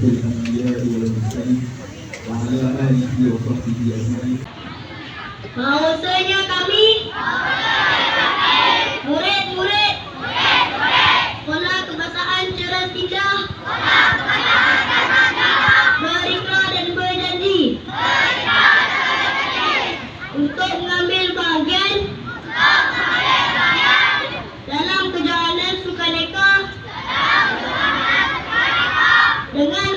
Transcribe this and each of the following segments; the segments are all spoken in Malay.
Bukan dia di dalam kayu, 多。好 Dengan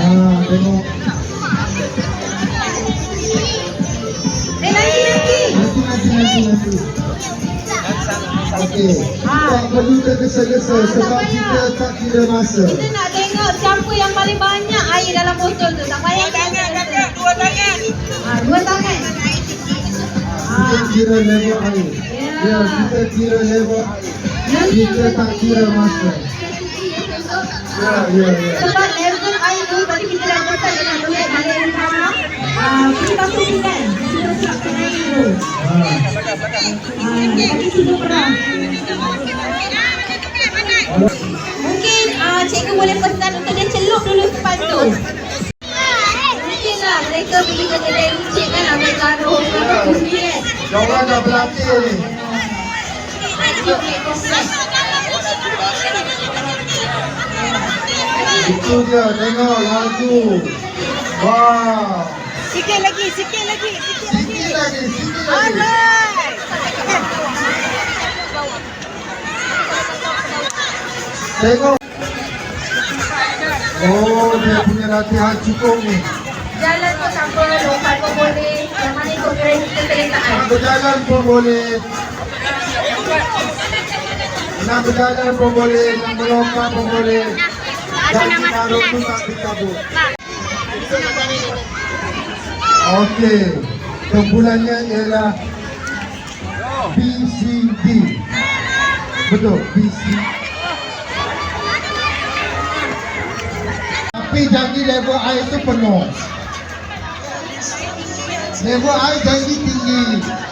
Ah, tengok. Nanti, nanti. Okey. Tak perlu tergesa-gesa sebab kita tak kira masa. Kita nak tengok siapa yang paling banyak air dalam botol tu. Tak payah kakak. Dua tangan. Ha, dua tangan. Kita kira level air. Ya, kita kira level air. Kita tak kira masa. Ya, ya, ya. Sebab level air tu tadi kita dah pesan dengan boleh balik dari Mungkin ah, cikgu boleh pesan untuk dia celup dulu sepan tu. Mungkinlah mereka pergi ke kedai runcit kan ambil garuh. Jangan dah berlatih ni. Itu dia, tengok laju. Wow. Sikit lagi, sikit lagi, sikit lagi. Sikit lagi, sikit lagi. Alright. Tengok. Oh, dia punya latihan cukup ni. Jalan tu siapa, lompat pun boleh. Yang mana ikut kereta keretaan. Nak berjalan pun boleh. Nak berjalan pun boleh, nak melompat pun boleh. Dan sekarang tu tak dicabut. Okey. Kumpulannya ialah BCD. Betul, BCD. Tapi janji level air tu penuh. Level air janji tinggi.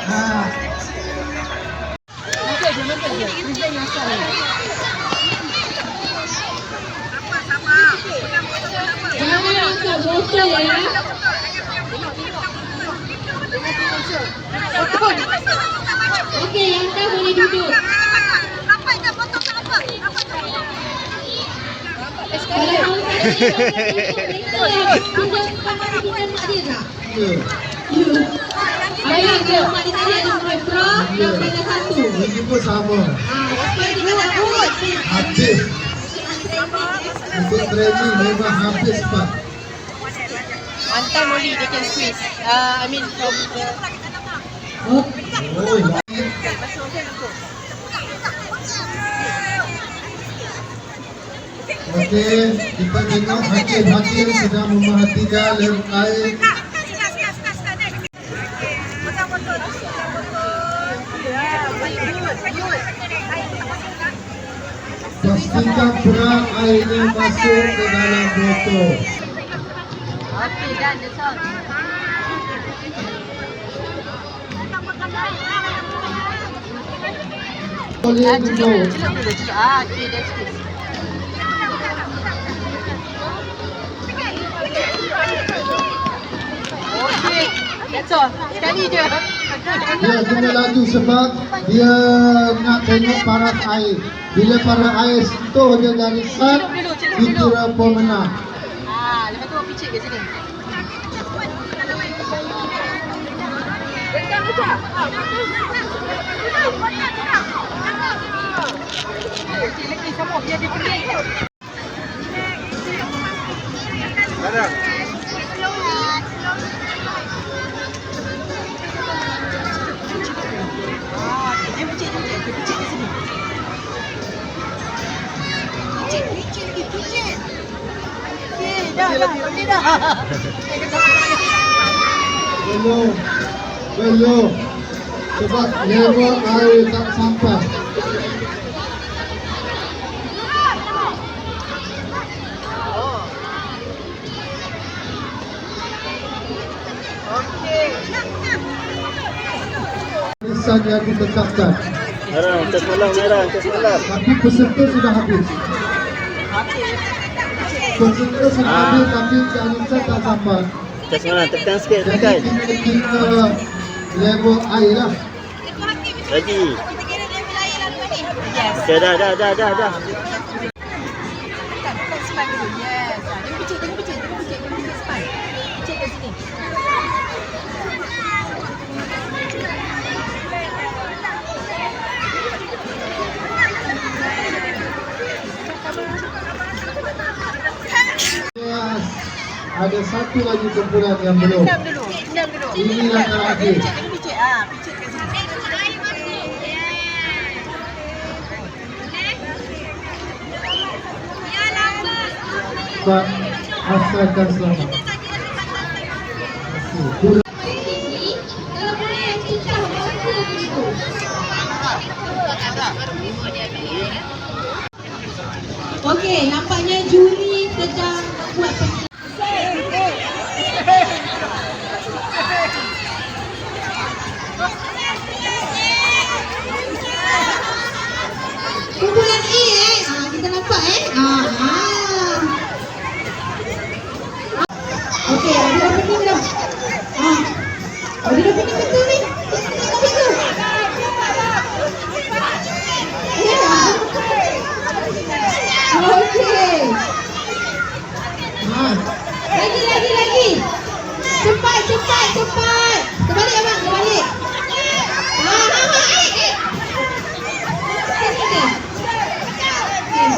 Ha. Botol ya. Pinjam mak dia can squeeze. Uh, I mean from the Okey, kita tengok hakim-hakim sedang memerhatikan level air. Pastikan perak airnya masuk ke dalam botol. Okay, done. That's Sekali je. Dia kena laju sebab dia nak tengok paras air. Bila paras air sentuh dia dari start, dikira pemenang. Ah, lepas tu awak picit ke sini. Okey, lagi sama biar dia pening. Ah, okey, dia picit, dia picit. Dia picit ke sini. Picit, picit lagi, picit. Okey, dah, dah, okey dah. Belum. Belum. Sebab level air tak sampai. Batasan yang ditetapkan. Merah, cas malam, merah, cas malam. Tapi peserta sudah habis. Peserta sudah Ah. habis tapi Anissa tak sampai. Cas malam, tekan sikit, Jadi tekan. kita kita level air lah. Lagi. Kita kira level air lah tuan ni. Yes. Okey, dah, dah, dah, dah, dah. Dulu. Yes. Ah, tengok picit, tengok picit, tengok picit span. Picit kat sini. Yes. Ada satu lagi kumpulan yang belum. Enam dulu. Enam dulu. Ini yang terakhir. Picit, tengok picit. Ah, picit kat sini. Pak asalkan selamat. Okey. Nampaknya juri sedang buat penilaian. Kumpulan A eh. Ah, kita nampak eh. Ah, ah. Okey, ada dah pening dah. Ah. Ada dah pening betul ni. Tengok betul. Ya. Okey. Ha. Lagi lagi lagi. Cepat cepat cepat. Terbalik abang, terbalik. Ha ha ha. Eh eh. Sini ni. Okey,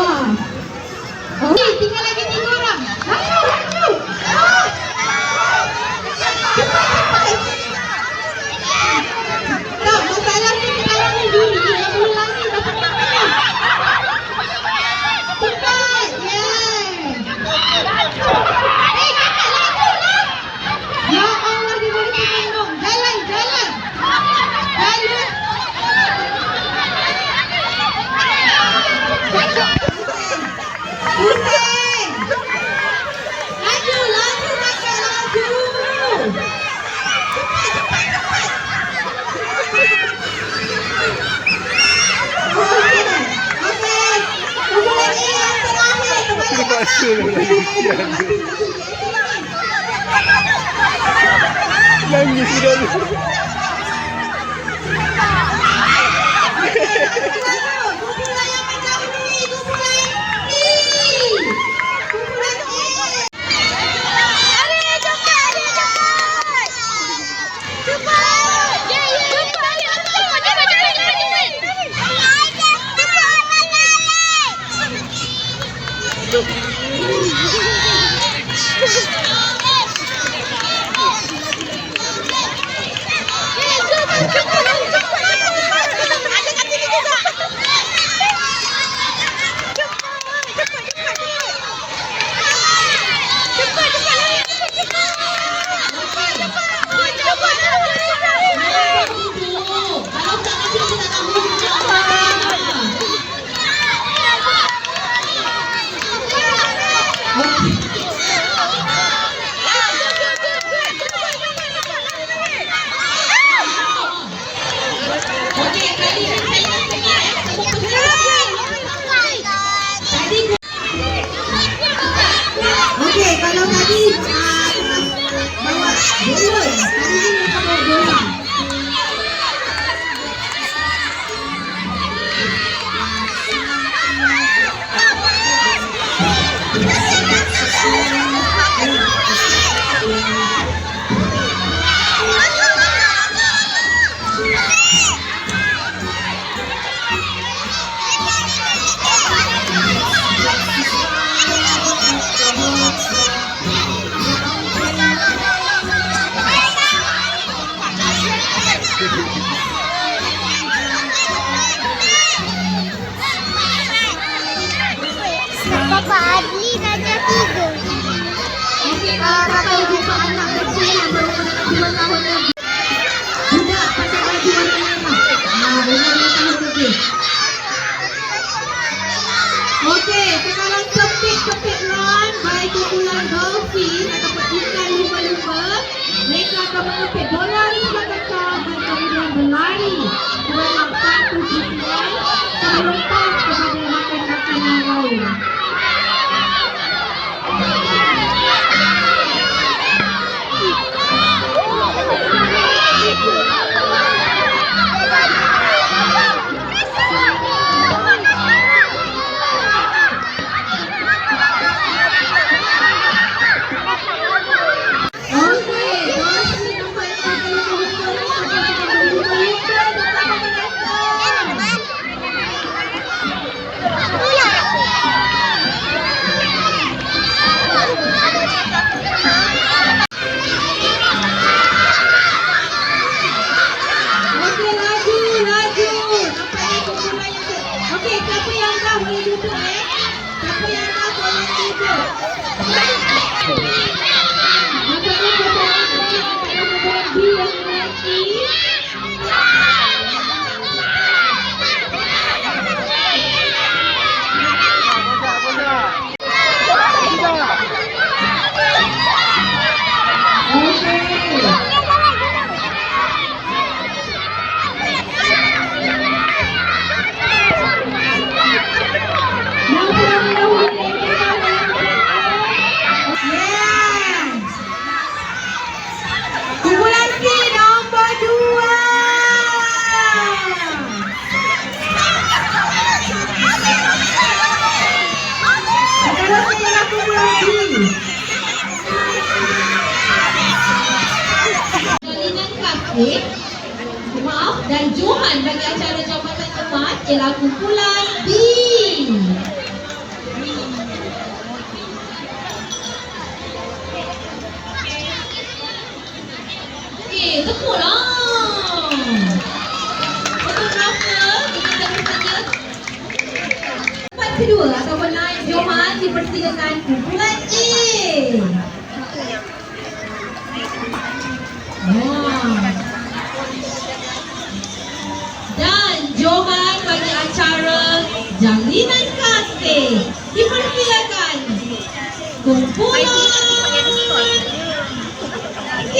Vamos. হয়ে যেত তাকে আমরা করে দিত Maaf dan Johan bagi acara jawapan tepat ialah kumpulan B. Okey, tepuklah. Fotografer, kita tanya. Part kedua ataupun naik Johan dipersilakan kumpulan A. Wah. Dan Johan bagi acara Jalinan Kasih dipersilakan kumpulan C.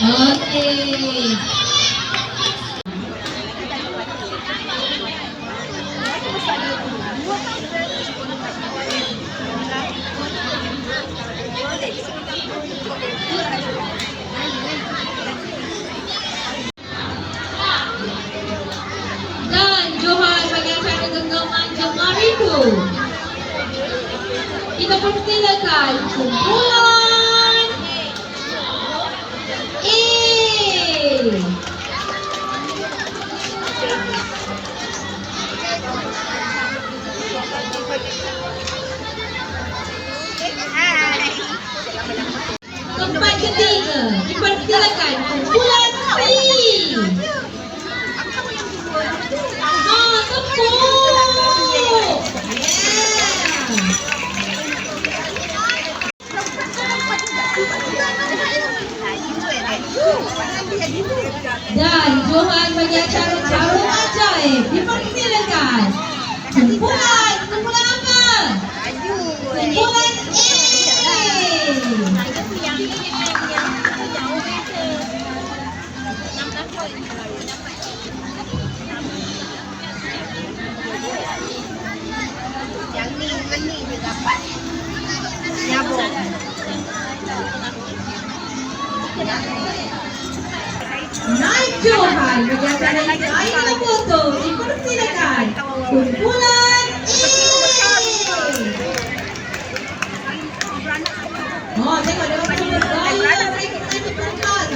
Okey. Dan Johan bagi acara genggaman Jemari itu. Kita persilakan Yang ni ni dia dapat. Naik Johan bagi acara Aina Foto dipersilakan. Kumpulan A. Oh, tengok dia orang bergaya mereka menyanyi perempuan.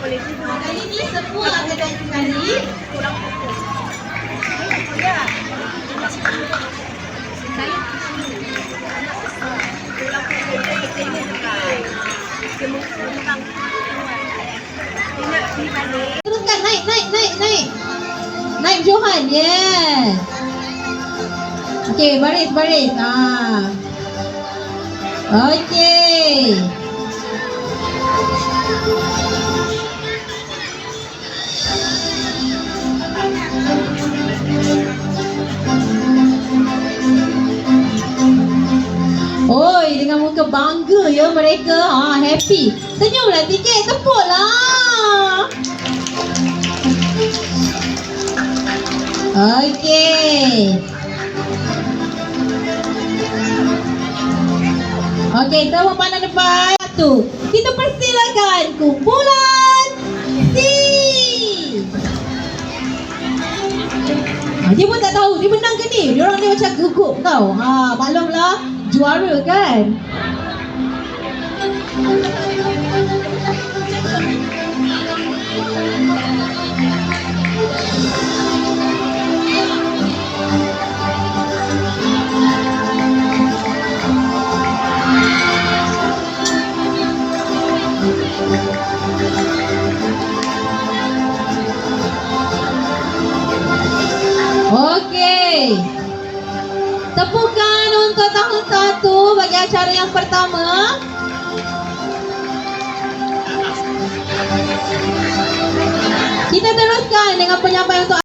Ah, Kali ni semua akan naik sekali. Teruskan naik, naik, naik, naik. Naik Johan, yes. Okey, baris, baris. Ah. Okey. Bangga ya mereka. Ha, happy. Senyumlah sikit, tepuklah. Okey. Okey, semua pandang depan. Satu. Kita persilakan kumpulan C. Ha, dia pun tak tahu dia menang ke ni. Dia orang ni macam gugup tau. Ha, maklumlah juara kan. Tepukan untuk tahun satu bagi acara yang pertama. Kita teruskan dengan penyampaian untuk.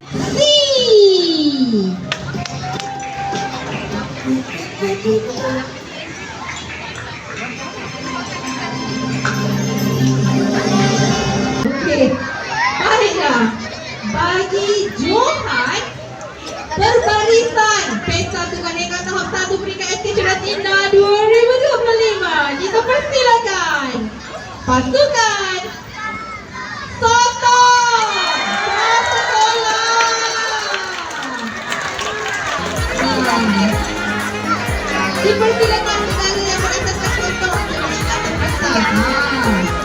Baiklah. Bagi Johan Perbarisan Pesta Sukaneka tahap 1 peringkat SK Cerdas Indah 2025 Kita persilakan Pasukan Dipersilakan sekali yang merasa tertutup untuk kita berpesan. Ah.